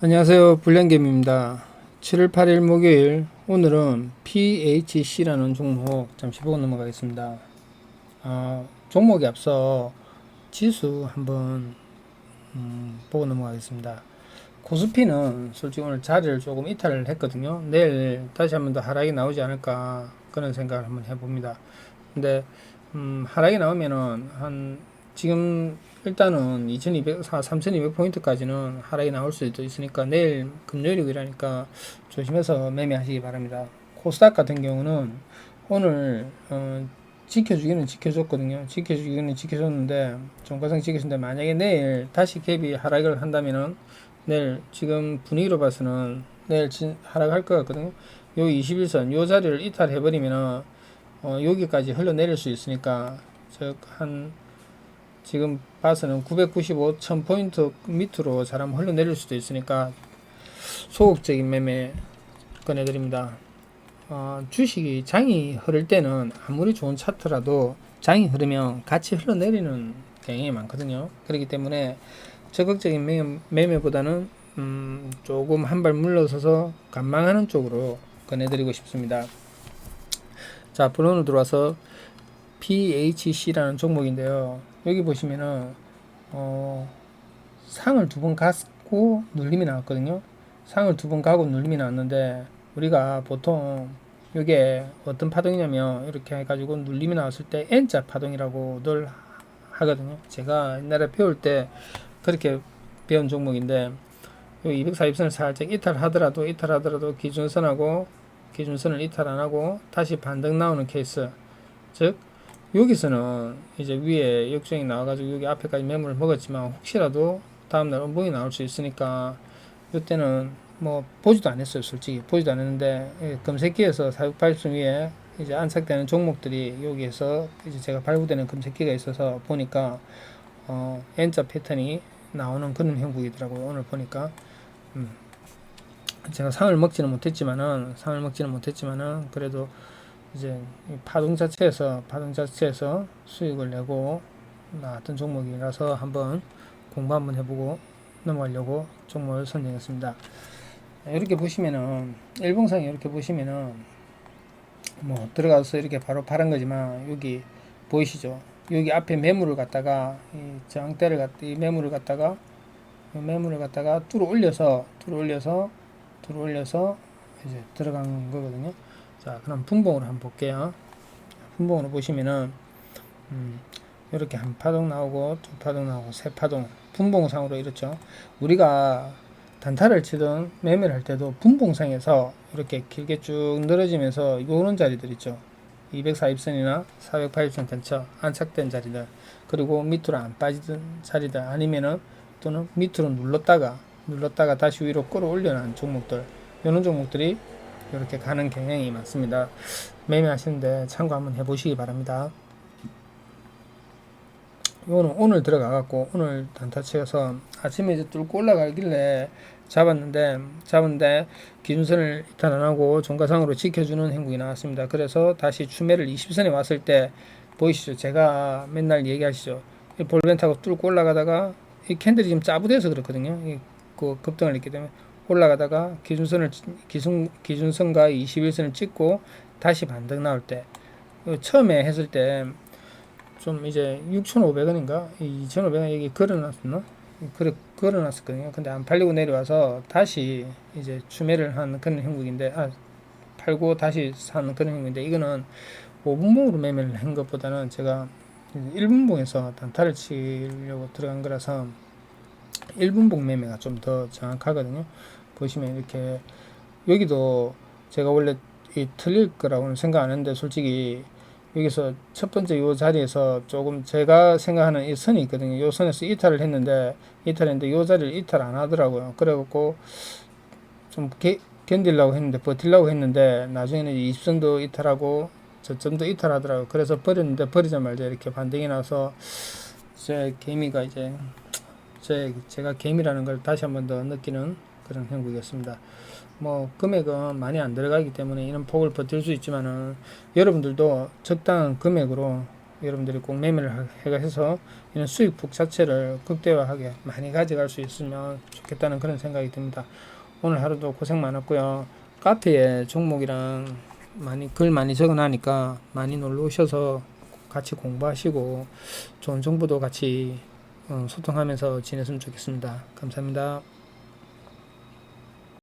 안녕하세요. 불량개미입니다. 7월 8일 목요일 오늘은 PHC라는 종목 잠시 보고 넘어가겠습니다. 아, 종목에 앞서 지수 한번 음, 보고 넘어가겠습니다. 코스피는 솔직히 오늘 자리를 조금 이탈을 했거든요. 내일 다시 한번 더 하락이 나오지 않을까 그런 생각을 한번 해봅니다. 근데 음, 하락이 나오면은 한 지금 일단은 2200, 3200포인트까지는 하락이 나올 수도 있으니까 내일 금요일이라니까 조심해서 매매하시기 바랍니다. 코스닥 같은 경우는 오늘 어, 지켜주기는 지켜줬거든요. 지켜주기는 지켜줬는데 종가상 지켜줬는데 만약에 내일 다시 갭이 하락을 한다면은 내일 지금 분위기로 봐서는 내일 진, 하락할 것 같거든요. 요 21선 요 자리를 이탈해버리면은 어, 여기까지 흘러내릴 수 있으니까 즉한 지금 봐서는 995천 포인트 밑으로 사람 흘러내릴 수도 있으니까 소극적인 매매 꺼내드립니다. 어, 주식이 장이 흐를 때는 아무리 좋은 차트라도 장이 흐르면 같이 흘러내리는 경향이 많거든요. 그렇기 때문에 적극적인 매매, 매매보다는 음, 조금 한 발 물러서서 관망하는 쪽으로 꺼내드리고 싶습니다. 자, 본론으로 들어와서 PHC라는 종목인데요. 여기 보시면은 어, 상을 두 번 갔고 눌림이 나왔거든요. 상을 두 번 가고 눌림이 나왔는데 우리가 보통 이게 어떤 파동이냐면 이렇게 해가지고 눌림이 나왔을 때 N자 파동이라고 늘 하거든요. 제가 옛날에 배울 때 그렇게 배운 종목인데 요 240선을 살짝 이탈하더라도 이탈하더라도 기준선하고 기준선을 이탈 안 하고 다시 반등 나오는 케이스 즉 여기서는 이제 위에 역정이 나와가지고 여기 앞에까지 매물을 먹었지만 혹시라도 다음날 음봉이 나올 수 있으니까 이때는 뭐 보지도 않았어요 솔직히. 보지도 않았는데 예, 검색기에서 480선 위에 이제 안착되는 종목들이 여기에서 이제 제가 발부되는 검색기가 있어서 보니까 어 N자 패턴이 나오는 그런 형국이더라고요 오늘 보니까. 음. 제가 상을 먹지는 못했지만은 상을 먹지는 못했지만은 그래도 이제 파동 자체에서 파동 자체에서 수익을 내고 나왔던 종목이라서 한번 공부 한번 해보고 넘어가려고 종목을 선정했습니다. 이렇게 보시면은 일봉상에 이렇게 보시면은 뭐 들어가서 이렇게 바로 파란 거지만 여기 보이시죠? 여기 앞에 매물을 갖다가 이 저항대를 갖다 이 매물을 갖다가 이 매물을 갖다가 뚫어 올려서 뚫어 올려서 뚫어 올려서 이제 들어간 거거든요. 자, 그럼 분봉으로 한번 볼게요. 분봉으로 보시면은 음, 이렇게 한 파동 나오고 두 파동 나오고 세 파동 분봉상으로 이렇죠. 우리가 단타를 치든 매매를 할 때도 분봉상에서 이렇게 길게 쭉 늘어지면서 요런 자리들 있죠. 240선이나 480선 근처 안착된 자리들 그리고 밑으로 안 빠지던 자리들 아니면은 또는 밑으로 눌렀다가 눌렀다가 다시 위로 끌어올려 놓은 종목들 이런 종목들이 이렇게 가는 경향이 많습니다. 매매하시는데 참고 한번 해보시기 바랍니다. 이거는 오늘 들어가갖고 오늘 단타 치어서 아침에 이제 뚫고 올라가길래 잡았는데 잡았는데 기준선을 이탈 안 하고 종가상으로 지켜주는 행국이 나왔습니다. 그래서 다시 추매를 20선에 왔을 때 보이시죠? 제가 맨날 얘기하시죠. 이 볼벤 타고 뚫고 올라가다가 이 캔들이 지금 짜부돼서 그렇거든요. 이, 그 급등을 했기 때문에 올라가다가 기준선을 기준 기준선과 21선을 찍고 다시 반등 나올 때 처음에 했을 때 좀 이제 6,500원인가 2,500원 여기 걸어놨었나 그래 걸어놨었거든요. 근데 안 팔리고 내려와서 다시 이제 추매를 한 그런 형국인데 아 팔고 다시 사는 그런 형국인데 이거는 5분봉으로 매매를 한 것보다는 제가 1분봉에서 단타를 치려고 들어간 거라서 1분봉 매매가 좀 더 정확하거든요. 보시면 이렇게 여기도 제가 원래 이 틀릴 거라고는 생각 안 했는데 솔직히 여기서 첫 번째 요 자리에서 조금 제가 생각하는 이 선이 있거든요. 요 선에서 이탈을 했는데 이탈했는데 요 자리를 이탈 안 하더라고요. 그래갖고 좀 게, 견디려고 했는데 버틸려고 했는데 나중에는 20선도 이탈하고 저점도 이탈하더라고요. 그래서 버렸는데 버리자마자 이렇게 반등이 나서 제 개미가 이제 제 제가 개미라는 걸 다시 한 번 더 느끼는 그런 형국이었습니다. 뭐 금액은 많이 안 들어가기 때문에 이런 폭을 버틸 수 있지만은 여러분들도 적당한 금액으로 여러분들이 꼭 매매를 해서 이런 수익폭 자체를 극대화하게 많이 가져갈 수 있으면 좋겠다는 그런 생각이 듭니다. 오늘 하루도 고생 많았고요. 카페에 종목이랑 많이 글 많이 적어놔니까 많이 놀러 오셔서 같이 공부하시고 좋은 정보도 같이 어, 소통하면서 지냈으면 좋겠습니다. 감사합니다.